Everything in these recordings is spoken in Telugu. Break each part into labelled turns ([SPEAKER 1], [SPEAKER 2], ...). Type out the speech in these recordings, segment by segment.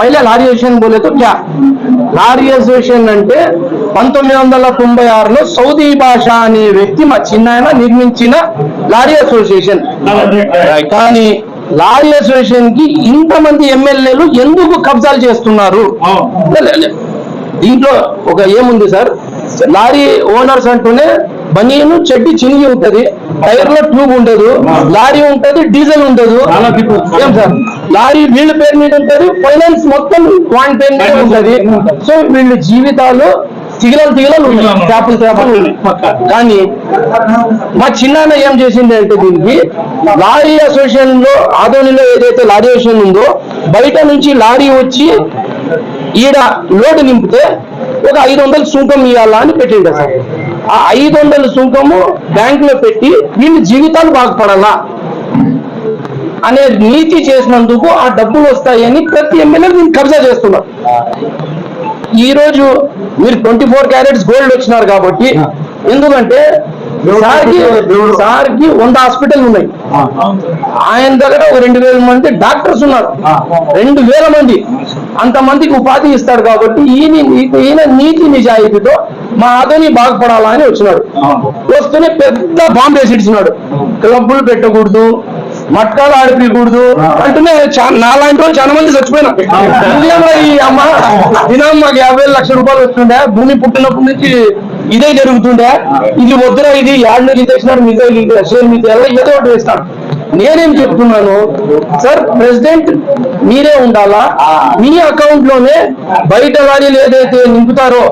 [SPEAKER 1] పైలే లారీ అసోసియేషన్ बोले तो क्या లారీ అసోసియేషన్ అంటే పంతొమ్మిది వందల తొంభై ఆరులో సౌదీ భాష అనే వ్యక్తి మా చిన్నాయన నిర్మించిన లారీ అసోసియేషన్ కానీ లారీ అసోసియేషన్ కి ఇంతమంది ఎమ్మెల్యేలు ఎందుకు కబ్జాలు చేస్తున్నారు లే, లే, లే. దీంట్లో ఒక ఏముంది సార్ లారీ ఓనర్స్ అంటూనే బనీను చెడ్డి చినిగి ఉంటది టైర్లో ట్యూబ్ ఉండదు లారీ ఉంటది డీజిల్ ఉండదు. ఏం సార్? లారీ వీళ్ళ పేరు మీద ఉంటది ఫైనాన్స్ మొత్తం వాన్ పేరు మీద ఉంటది. సో వీళ్ళ జీవితాలు తిగలలు తిగలలు ఉన్నాయి. చేపలు చేపలు కానీ మా చిన్నాన్న ఏం చేసింది అంటే దీనికి లారీ అసోసియేషన్లో ఆదోనిలో ఏదైతే లారీ అసోసియేషన్ ఉందో బయట నుంచి లారీ వచ్చి ఈడ లోడు నింపితే ఒక ఐదు వందలు సుంకం ఇవ్వాలా అని పెట్టిండే సార్. ఆ ఐదు వందల సుంకము బ్యాంక్లో పెట్టి వీళ్ళ జీవితాలు బాగుపడాలా? అనే నీతి చేసినందుకు ఆ డబ్బులు వస్తాయని ప్రతి ఎమ్మెల్యే దీన్ని కబ్జా చేస్తున్నారు. ఈ రోజు మీరు ట్వంటీ ఫోర్ క్యారెట్స్ గోల్డ్ వచ్చినారు కాబట్టి ఎందుకంటే సార్కి సార్కి వంద హాస్పిటల్ ఉన్నాయి. ఆయన దగ్గర ఒక రెండు వేల మంది డాక్టర్స్ ఉన్నారు. రెండు వేల మంది. అంత మందికి ఉపాధి ఇస్తాడు కాబట్టి ఈయన ఈయన నీతి నిజాయితీతో మా ఆదోని బాగుపడాలా అని వచ్చినాడు వస్తూనే పెద్ద బాంబు వేసి ఇచ్చినాడు క్లబ్బులు పెట్టకూడదు మట్కాలు ఆడిపించకూడదు అంటూనే నాలాంటి వాళ్ళు చాలా మంది చచ్చిపోయినా ఈ అమ్మ దినం మాకు యాభై లక్షల రూపాయలు వస్తుండే భూమి పుట్టినప్పటి నుంచి ఇదే జరుగుతుండే. ఇది వద్దురా ఇది యాడ్ నుంచి తెచ్చినాడు మీద షేర్ మీద ఏదో ఒకటి వేస్తాడు. నేనేం చెప్తున్నాను? సార్ ప్రెసిడెంట్ మీరే ఉండాలా? మీ అకౌంట్లోనే బయట లారీలు ఏదైతే నింపుతారో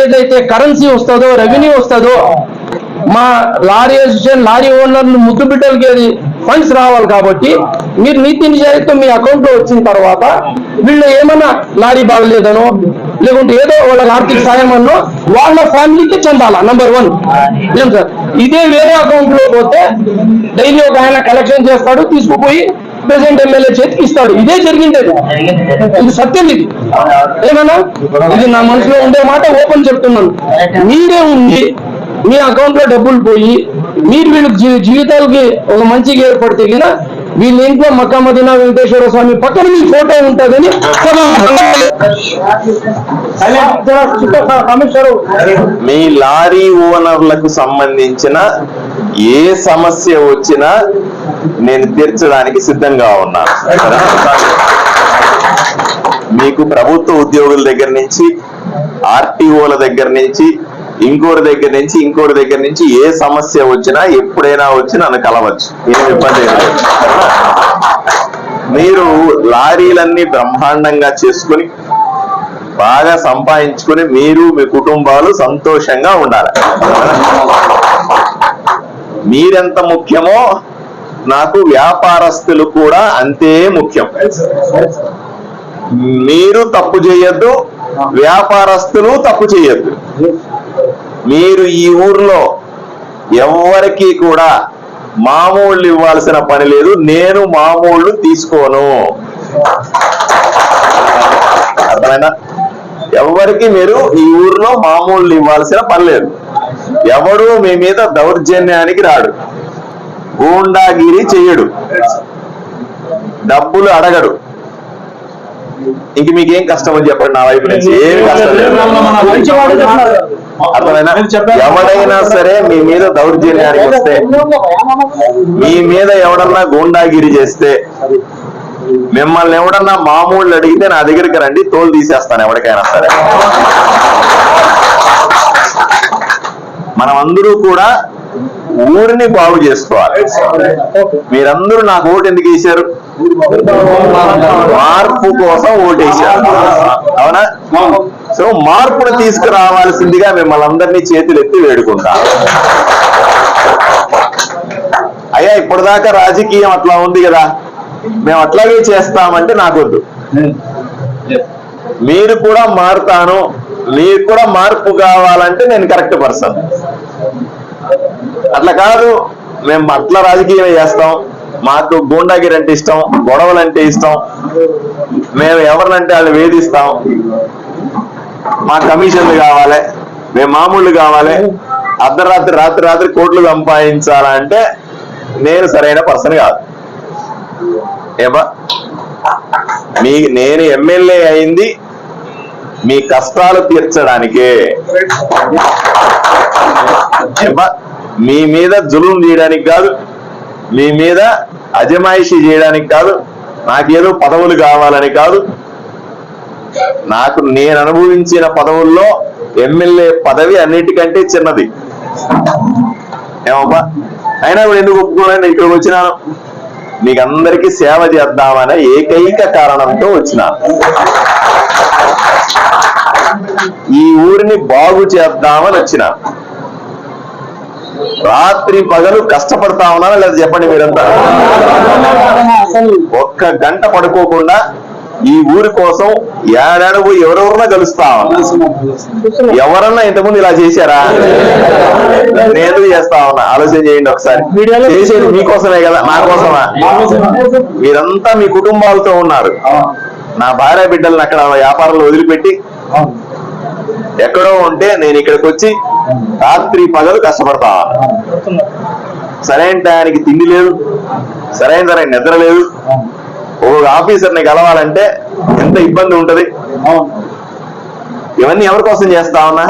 [SPEAKER 1] ఏదైతే కరెన్సీ వస్తుందో రెవెన్యూ వస్తుందో మా లారీ అసోసియేషన్ లారీ ఓనర్లు ముద్దు బిడ్డలకి ఫండ్స్ రావాలి కాబట్టి మీరు నీతి నిజాయితీతో మీ అకౌంట్లో వచ్చిన తర్వాత వీళ్ళు ఏమన్నా లారీ బాగలేదనో లేకుంటే ఏదో వాళ్ళకి ఆర్థిక సాయం అన్నో వాళ్ళ ఫ్యామిలీకి చెందాలా నంబర్ వన్ ఏం సార్? ఇదే వేరే అకౌంట్లో పోతే డైలీ ఒక ఆయన కలెక్షన్ చేస్తాడు తీసుకుపోయి ప్రెసిడెంట్ ఎమ్మెల్యే చేతికి ఇస్తాడు. ఇదే జరిగింది ఇది సత్యం ఇది. ఏమన్నా? ఇది నా మనసులో ఉండే మాట ఓపెన్ చెప్తున్నాను. మీరే ఉండి మీ అకౌంట్లో డబ్బులు పోయి మీరు వీళ్ళకి జీవితాలకి ఒక మంచిగా ఏర్పడితే కదా వీళ్ళ ఇంట్లో మక్కా మదీనా వెంకటేశ్వర స్వామి పక్కన మీ ఫోటో ఉంటుందని
[SPEAKER 2] మీ లారీ ఓనర్లకు సంబంధించిన ఏ సమస్య వచ్చినా నేను తీర్చడానికి సిద్ధంగా ఉన్నాను. మీకు ప్రభుత్వ ఉద్యోగుల దగ్గర నుంచి ఆర్టీఓల దగ్గర నుంచి ఇంకోటి దగ్గర నుంచి ఇంకోటి దగ్గర నుంచి ఏ సమస్య వచ్చినా ఎప్పుడైనా వచ్చి నన్ను కలవచ్చు. ఏం ఇబ్బంది మీరు లారీలన్నీ బ్రహ్మాండంగా చేసుకుని బాగా సంపాదించుకుని మీరు మీ కుటుంబాలు సంతోషంగా ఉండాలి. మీరెంత ముఖ్యమో నాకు వ్యాపారస్తులు కూడా అంతే ముఖ్యం. మీరు తప్పు చేయొద్దు వ్యాపారస్తులు తప్పు చేయొద్దు. మీరు ఈ ఊర్లో ఎవరికి కూడా మామూళ్ళు ఇవ్వాల్సిన పని లేదు. నేను మామూళ్ళు తీసుకోను. అర్థమైనా ఎవరికి మీరు ఈ ఊర్లో మామూళ్ళు ఇవ్వాల్సిన పని లేదు. ఎవడు మీ మీద దౌర్జన్యానికి రాడు. గూండాగిరి చెయ్యడు. డబ్బులు అడగడు. ఇంక మీకేం కష్టం అని చెప్పండి నా వైపు నుంచి. ఏం కష్టం లేదు. అర్థమైనా ఎవడైనా సరే మీ మీద దౌర్జన్యానికి వస్తే మీ మీద ఎవడన్నా గూండాగిరి చేస్తే మిమ్మల్ని ఎవడన్నా మామూళ్ళు అడిగితే నా దగ్గరికి రండి తోలు తీసేస్తాను ఎవరికైనా సరే. మనం అందరూ కూడా ఊరిని బాగు చేసుకోవాలి. మీరందరూ నాకు ఓటు ఎందుకు వేశారు? మార్పు కోసం ఓటేశారు అవునా? సో మార్పును తీసుకురావాల్సిందిగా మిమ్మల్ని అందరినీ చేతులు ఎత్తి వేడుకుంటా. అయ్యా ఇప్పటిదాకా రాజకీయం అట్లా ఉంది కదా. మేము అట్లాగే చేస్తామంటే నాకొద్దు. మీరు కూడా మారుతాను. మీకు కూడా మార్పు కావాలంటే నేను కరెక్ట్ పర్సన్. అట్లా కాదు మేము అట్లా రాజకీయం చేస్తాం. మాకు గూండాగిరి అంటే ఇష్టం గొడవలు అంటే ఇష్టం. మేము ఎవరినంటే వాళ్ళు వేధిస్తాం. మా కమిషన్లు కావాలి మేము మామూలు కావాలి. అర్ధరాత్రి రాత్రి రాత్రి కోట్లు సంపాదించాలంటే నేను సరైన పర్సన్ కాదు. ఏమా మీ నేను ఎమ్మెల్యే అయింది మీ కష్టాలు తీర్చడానికే. ఏమా మీ మీద జులుం చేయడానికి కాదు మీ మీద అజమాయిషీ చేయడానికి కాదు నాకేదో పదవులు కావాలని కాదు. నాకు నేను అనుభవించిన పదవుల్లో ఎమ్మెల్యే పదవి అన్నిటికంటే చిన్నది. ఏమబ్బా? అయినా కూడా ఎందుకు ఒప్పుకోవాలని ఇక్కడికి వచ్చినాను? మీకు అందరికీ సేవ చేద్దామనే ఏకైక కారణంతో వచ్చినాను. ఈ ఊరిని బాగు చేద్దామని వచ్చిన రాత్రి పగలు కష్టపడతా ఉన్నారా లేదా చెప్పండి మీరంతా? ఒక్క గంట పడుకోకుండా ఈ ఊరి కోసం ఏడాడు పోయి ఎవరెవరన్నా కలుస్తా ఎవరన్నా ఇంతకుముందు ఇలా చేశారా? నేను చేస్తా ఉన్నా. ఆలోచన చేయండి ఒకసారి. చేసేది మీకోసమే కదా? నా కోసమా? మీరంతా మీ కుటుంబాలతో ఉన్నారు. నా భార్య బిడ్డలను అక్కడ వ్యాపారంలో వదిలిపెట్టి ఎక్కడో ఉంటే నేను ఇక్కడికి వచ్చి రాత్రి పగలు కష్టపడతా. సరైన టయానికి తిండి లేదు. సరైన సరైన నిద్ర లేదు. ఒక ఆఫీసర్ని కలవాలంటే ఎంత ఇబ్బంది ఉంటది? ఇవన్నీ ఎవరి కోసం చేస్తా ఉన్నా?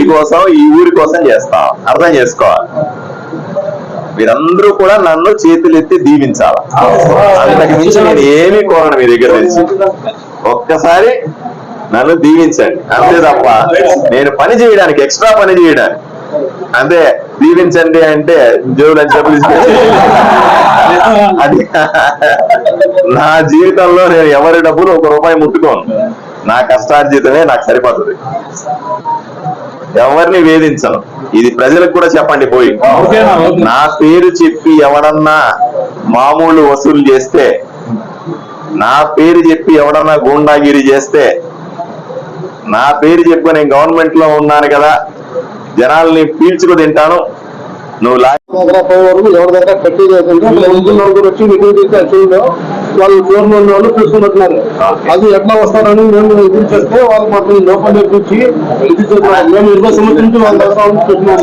[SPEAKER 2] ఈ కోసం ఈ ఊరి కోసం చేస్తా. అర్థం చేసుకోవాలి. మీరందరూ కూడా నన్ను చేతులెత్తి దీవించాలి. అంతకు మించి నేను ఏమీ కోరను మీ దగ్గర నుంచి. ఒక్కసారి నన్ను దీవించండి. అంతే తప్ప నేను పని చేయడానికి ఎక్స్ట్రా పని చేయడానికి. అంతే దీవించండి అంటే జోలు అని చెప్పి అది నా జీవితంలో నేను ఎవరి డబ్బులు ఒక రూపాయి ముట్టుకోను. నా కష్టార్జితమే నాకు సరిపోతుంది. ఎవరిని వేధించను? ఇది ప్రజలకు కూడా చెప్పండి పోయి. నా పేరు చెప్పి ఎవడన్నా మామూలు వసూలు చేస్తే నా పేరు చెప్పి ఎవడన్నా గూండాగిరి చేస్తే నా పేరు చెప్పి నేను గవర్నమెంట్లో ఉన్నాను కదా జనాల్ని పీల్చుకు తింటాను. నువ్వు
[SPEAKER 3] వరకు ఎవరి దగ్గర కట్టి వచ్చి వాళ్ళు వాళ్ళు చూసుకుంటున్నారు అది ఎట్లా వస్తారని మేము ఇది చేస్తే వాళ్ళు మాకు లోపల కూర్చి ఇది చేస్తున్నారు మేము ఇరవై సంవత్సరం నుంచి వాళ్ళ దగ్గర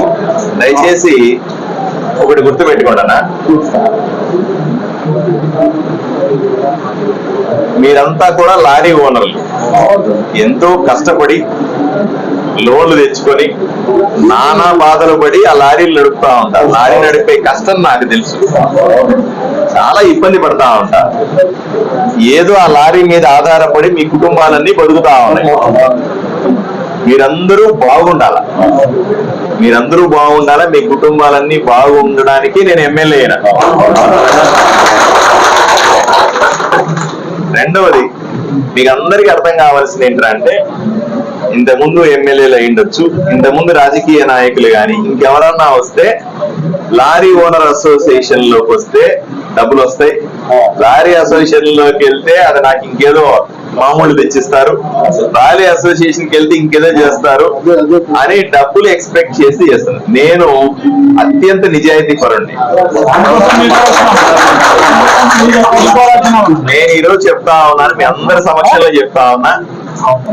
[SPEAKER 2] దయచేసి ఒకటి గుర్తు పెట్టుకోండి అన్న. మీరంతా కూడా లారీ ఓనర్లు. ఎంతో కష్టపడి లోన్లు తెచ్చుకొని నానా బాధలు పడి ఆ లారీలు నడుపుతా ఉంటారు లారీ నడిపే కష్టం నాకు తెలుసు. చాలా ఇబ్బంది పడతా ఉంటారు ఏదో ఆ లారీ మీద ఆధారపడి మీ కుటుంబాలన్నీ బతుకుతా ఉన్నాయి. మీరందరూ బాగుండాల? మీరందరూ బాగుండాలా? మీ కుటుంబాలన్నీ బాగుండడానికి నేను ఎమ్మెల్యే అయినా రెండవది మీకు అందరికీ అర్థం కావాల్సింది ఏంటంటే ఇంతకుముందు ఎమ్మెల్యేలు అయ్యుండొచ్చు ఇంతకుముందు రాజకీయ నాయకులు గాని ఇంకెవరన్నా వస్తే లారీ ఓనర్ అసోసియేషన్లోకి వస్తే డబ్బులు వస్తాయి లారీ అసోసియేషన్లోకి వెళ్తే అది నాకు ఇంకేదో మామూలు తెచ్చిస్తారు. లారీ అసోసియేషన్కి వెళ్తే ఇంకేదో చేస్తారు అని డబ్బులు ఎక్స్పెక్ట్ చేసి చేస్తాను నేను అత్యంత నిజాయితీ పరుణ్ణి నేను ఈరోజు చెప్తా ఉన్నాను మీ అందరి సమక్షంలో చెప్తా ఉన్నా.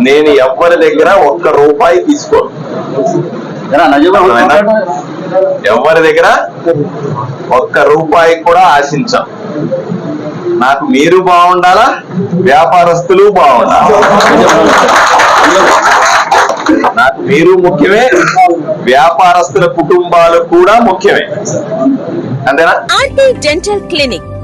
[SPEAKER 2] నేను ఎవరి దగ్గర ఒక్క రూపాయి తీసుకోను? ఎవరి దగ్గర ఒక్క రూపాయి కూడా ఆశించాం. నాకు మీరు బాగుండాలా? వ్యాపారస్తులు బాగుండాలా? నాకు మీరు ముఖ్యమే వ్యాపారస్తుల కుటుంబాలు కూడా ముఖ్యమే. అంతేనా?
[SPEAKER 4] RT dental clinic.